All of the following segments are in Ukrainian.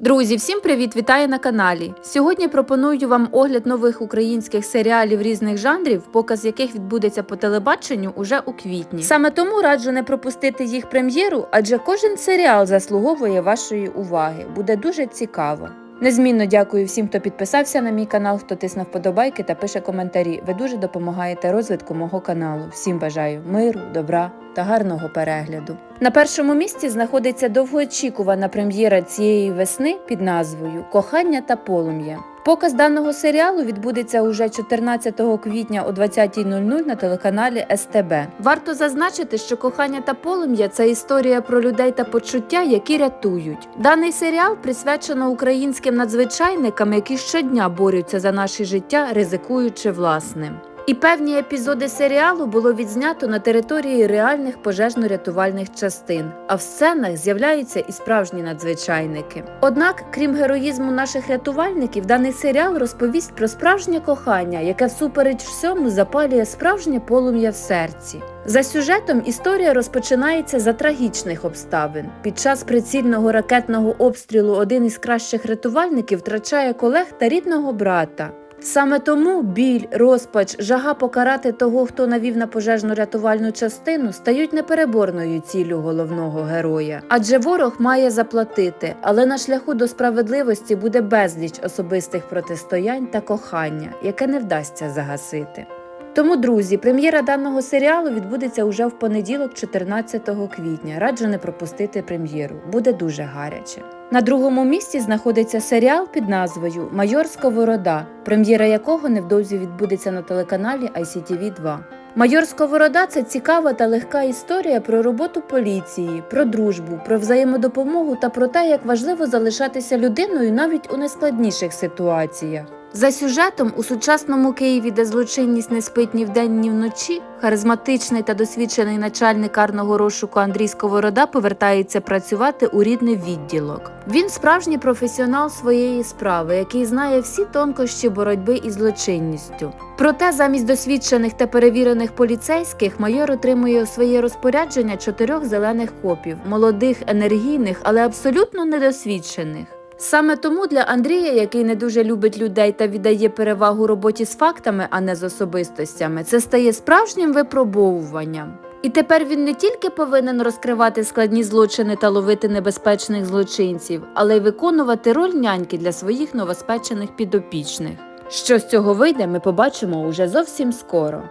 Друзі, всім привіт! Вітаю на каналі. Сьогодні пропоную вам огляд нових українських серіалів різних жанрів, показ яких відбудеться по телебаченню уже у квітні. Саме тому раджу не пропустити їх прем'єру, адже кожен серіал заслуговує вашої уваги. Буде дуже цікаво. Незмінно дякую всім, хто підписався на мій канал, хто тиснув вподобайки та пише коментарі. Ви дуже допомагаєте розвитку мого каналу. Всім бажаю миру, добра та гарного перегляду. На першому місці знаходиться довгоочікувана прем'єра цієї весни під назвою Кохання та полум'я. Показ даного серіалу відбудеться уже 14 квітня о 20.00 на телеканалі СТБ. Варто зазначити, що кохання та полум'я це історія про людей та почуття, які рятують. Даний серіал присвячено українським надзвичайникам, які щодня борються за наше життя, ризикуючи власним. І певні епізоди серіалу було відзнято на території реальних пожежно-рятувальних частин, а в сценах з'являються і справжні надзвичайники. Однак, крім героїзму наших рятувальників, даний серіал розповість про справжнє кохання, яке всупереч всьому запалює справжнє полум'я в серці. За сюжетом історія розпочинається за трагічних обставин. Під час прицільного ракетного обстрілу один із кращих рятувальників втрачає колег та рідного брата. Саме тому біль, розпач, жага покарати того, хто навів на пожежну рятувальну частину, стають непереборною ціллю головного героя. Адже ворог має заплатити, але на шляху до справедливості буде безліч особистих протистоянь та кохання, яке не вдасться загасити. Тому, друзі, прем'єра даного серіалу відбудеться уже в понеділок, 14 квітня. Раджу не пропустити прем'єру. Буде дуже гаряче. На другому місці знаходиться серіал під назвою Майор Сковорода, прем'єра якого невдовзі відбудеться на телеканалі ICTV 2. Майор Сковорода це цікава та легка історія про роботу поліції, про дружбу, про взаємодопомогу та про те, як важливо залишатися людиною навіть у найскладніших ситуаціях. За сюжетом у сучасному Києві, де злочинність не спить ні вдень, ні вночі, харизматичний та досвідчений начальник карного розшуку Андрій Сковорода повертається працювати у рідний відділок. Він справжній професіонал своєї справи, який знає всі тонкощі боротьби із злочинністю. Проте замість досвідчених та перевірених поліцейських майор отримує у своє розпорядження чотирьох зелених копів, молодих, енергійних, але абсолютно недосвідчених. Саме тому для Андрія, який не дуже любить людей та віддає перевагу роботі з фактами, а не з особистостями, це стає справжнім випробовуванням. І тепер він не тільки повинен розкривати складні злочини та ловити небезпечних злочинців, але й виконувати роль няньки для своїх новоспечених підопічних. Що з цього вийде, ми побачимо уже зовсім скоро.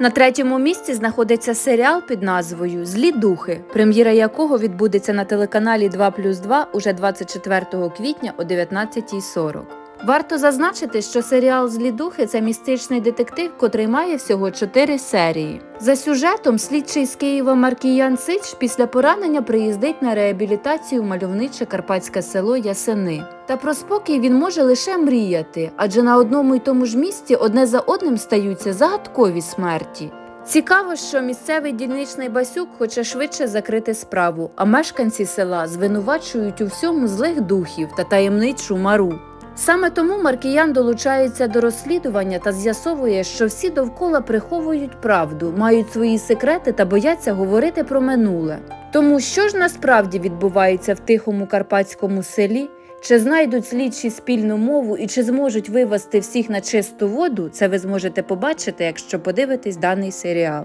На третьому місці знаходиться серіал під назвою Злі духи, прем'єра якого відбудеться на телеканалі 2 плюс 2 уже 24 квітня о 19.40. Варто зазначити, що серіал Злі духи це містичний детектив, котрий має всього 4 серії. За сюжетом слідчий з Києва Маркіян Сич після поранення приїздить на реабілітацію в мальовниче карпатське село Ясени. Та про спокій він може лише мріяти, адже на одному й тому ж місці одне за одним стаються загадкові смерті. Цікаво, що місцевий дільничний басюк хоче швидше закрити справу, а мешканці села звинувачують у всьому злих духів та таємничу мару. Саме тому Маркіян долучається до розслідування та з'ясовує, що всі довкола приховують правду, мають свої секрети та бояться говорити про минуле. Тому що ж насправді відбувається в тихому карпатському селі? Чи знайдуть слідчі спільну мову і чи зможуть вивести всіх на чисту воду, це ви зможете побачити, якщо подивитесь даний серіал.